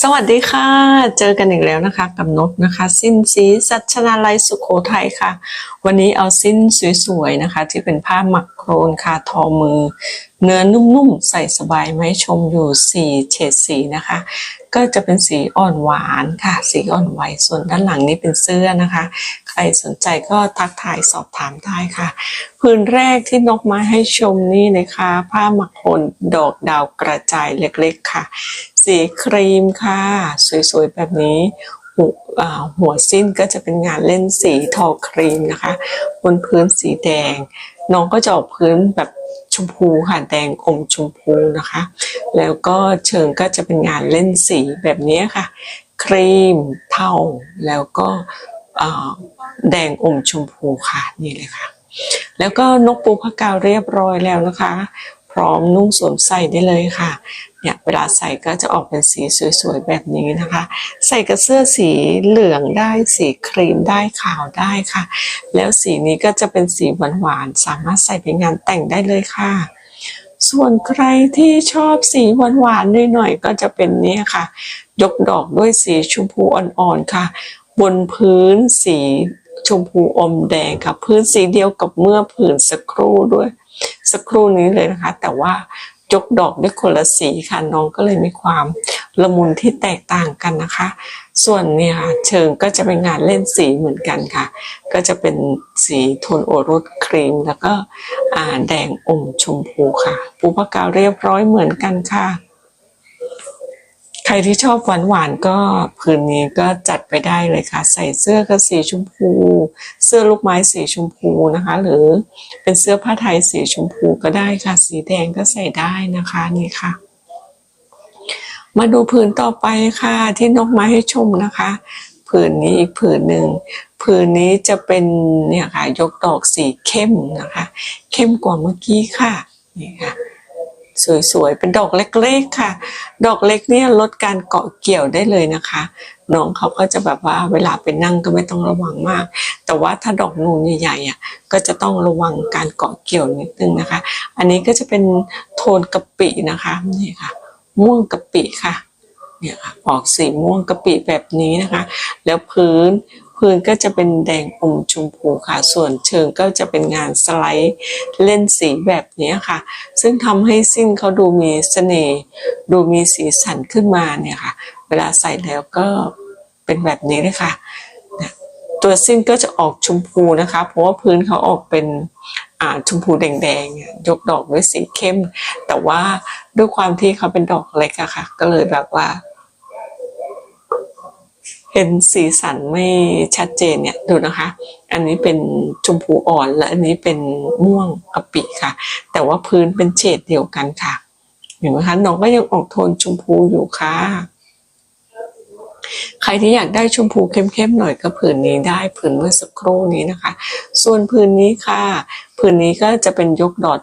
สวัสดีค่ะ เจอกันอีกแล้วนะคะกับนกนะคะ สิ้นสีสัชนาลัยสุโขทัยค่ะ วันนี้เอาสิ้นสวยๆนะคะ ที่เป็นผ้าหมักโครนคาทอมือ เนื้อนุ่มๆ ใส่สบายไหมชมอยู่สี่เฉดสีนะคะ ก็จะเป็นสีอ่อนหวานค่ะ สีอ่อนไหวส่วนด้านหลังนี้เป็นเสื้อนะคะ ใครสนใจก็ทักทายสอบถามได้ค่ะพื้นแรกที่นกมาให้ชมนี่นะคะ ผ้าหมักโครนดอกดาวกระจายเล็กๆค่ะ สีครีมค่ะ สวยๆ แบบนี้หัวหัวสิ้นก็จะเป็นงานเล่นสีทอครีมนะคะ บนพื้นสีแดง น้องก็จะออกพื้นแบบชมพูค่ะแดงอมชมพูนะคะ แล้วก็เชิงก็จะเป็นงานเล่นสีแบบนี้ค่ะ ครีมเทาแล้วก็แดงอมชมพูค่ะนี่เลยค่ะ แล้วก็นกปูพะกาวเรียบร้อยแล้วนะคะ พร้อมนุ่งสวมใส่ได้เลยค่ะ เนี่ยเวลาใส่ก็จะออกเป็นสีสวยๆแบบนี้นะคะ ใส่กับเสื้อสีเหลืองได้สีครีมได้ขาวได้ค่ะ แล้วสีนี้ก็จะเป็นสีหวานๆสามารถใส่ไปงานแต่งได้เลยค่ะส่วนใครที่ชอบสีหวานๆหน่อยๆก็จะเป็นเนี่ยค่ะ ยกดอกด้วยสีชมพูอ่อนๆค่ะ บนพื้นสีชมพูอมแดงค่ะ พื้นสีเดียวกับเมื่อผืนสักครู่ด้วย สักครู่นี้เลยนะคะ แต่ว่ายกดอกด้วยคนละสีค่ะน้องก็เลยมีความละมุนที่แตกต่างกันนะคะ ส่วนเนี่ยค่ะเชิงก็จะเป็นงานเล่นสีเหมือนกันค่ะ ก็จะเป็นสีโทนโอรสครีม แล้วก็แดงอมชมพูค่ะปูปะกาเรียบร้อยเหมือนกันค่ะ รที่ชอบหวานหวานๆก็ผืนนี้ก็จัดไปได้เลยค่ะ ใส่เสื้อก็สีชมพู เสื้อลูกไม้สีชมพูนะคะ หรือเป็นเสื้อผ้าไทยสีชมพูก็ได้ค่ะ สีแดงก็ใส่ได้นะคะนี่ค่ะ มาดูผืนต่อไปค่ะ ที่นกมาให้ชมนะคะ ผืนนี้อีกผืนหนึ่งผืนนี้จะเป็นเนี่ยค่ะยกดอกสีเข้มนะคะ เข้มกว่าเมื่อกี้ค่ะนี่ค่ะ สวยๆ เป็นดอกเล็กๆค่ะ ดอกเล็กเนี่ยลดการเกาะเกี่ยวได้เลยนะคะ น้องเขาก็จะแบบว่าเวลาไปนั่งก็ไม่ต้องระวังมาก แต่ว่าถ้าดอกนูนใหญ่ๆอะก็จะต้องระวังการเกาะเกี่ยวนิดนึงนะคะ อันนี้ก็จะเป็นโทนกะปินะคะนี่ค่ะ ม่วงกะปิค่ะเนี่ยค่ะออกสีม่วงกะปิแบบนี้นะคะ แล้วพื้น พื้นก็จะเป็นแดงอมชมพูค่ะ ส่วนเชิงก็จะเป็นงานสไลด์เล่นสีแบบนี้ค่ะ ซึ่งทำให้สิ้นเขาดูมีเสน่ห์ดูมีสีสันขึ้นมาเนี่ยค่ะ เวลาใส่แล้วก็เป็นแบบนี้เลยค่ะ ตัวสิ้นก็จะออกชมพูนะคะ เพราะว่าพื้นเขาออกเป็นอ่าชมพูแดงๆยยกดอกด้วยสีเข้ม แต่ว่าด้วยความที่เขาเป็นดอกเล็กอะค่ะ ก็เลยแบบว่า เห็นสีสันไม่ชัดเจนเนี่ยดูนะคะ อันนี้เป็นชมพูอ่อนและอันนี้เป็นม่วงกะปิค่ะ แต่ว่าพื้นเป็นเฉดเดียวกันค่ะ เห็นไหมคะน้องก็ยังออกโทนชมพูอยู่ค่ะ ใครที่อยากได้ชมพูเข้มๆหน่อยก็ผืนนี้ได้ผืนเมื่อสักครู่นี้นะคะ ส่วนผืนนี้ค่ะผืนนี้ก็จะเป็นยกดอก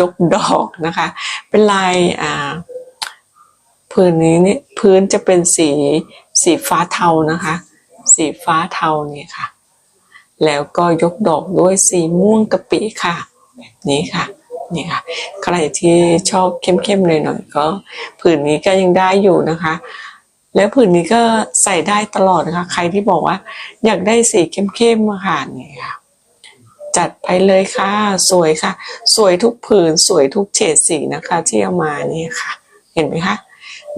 ยกดอกนะคะ เป็นลายอ่าพื้นนี้เนี่ยพื้นจะเป็นสี สีฟ้าเทานะคะ สีฟ้าเทาเนี่ยค่ะ แล้วก็ยกดอกด้วยสีม่วงกะปิค่ะแบบนี้ค่ะนี่ค่ะ ใครที่ชอบเข้มๆเลยหน่อยก็ผืนนี้ก็ยังได้อยู่นะคะ แล้วผืนนี้ก็ใส่ได้ตลอดนะคะ ใครที่บอกว่า อยากได้สีเข้มๆมาค่ะนี่ค่ะจัดไปเลยค่ะ สวยค่ะ สวยทุกผืนสวยทุกเฉดสีนะคะ ที่เอามานี่ค่ะ เห็นไหมคะ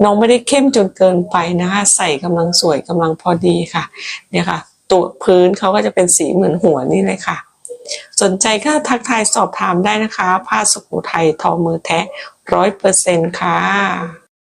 น้องไม่ได้เข้มจนเกินไปนะคะ ใส่กำลังสวยกำลังพอดีค่ะ เนี่ยค่ะ ตัวพื้นเขาก็จะเป็นสีเหมือนหัวนี่เลยค่ะ สนใจก็ทักทายสอบถามได้นะคะ ผ้าสุโขทัยทอมือแท้ร้อยเปอร์เซ็นต์ค่ะ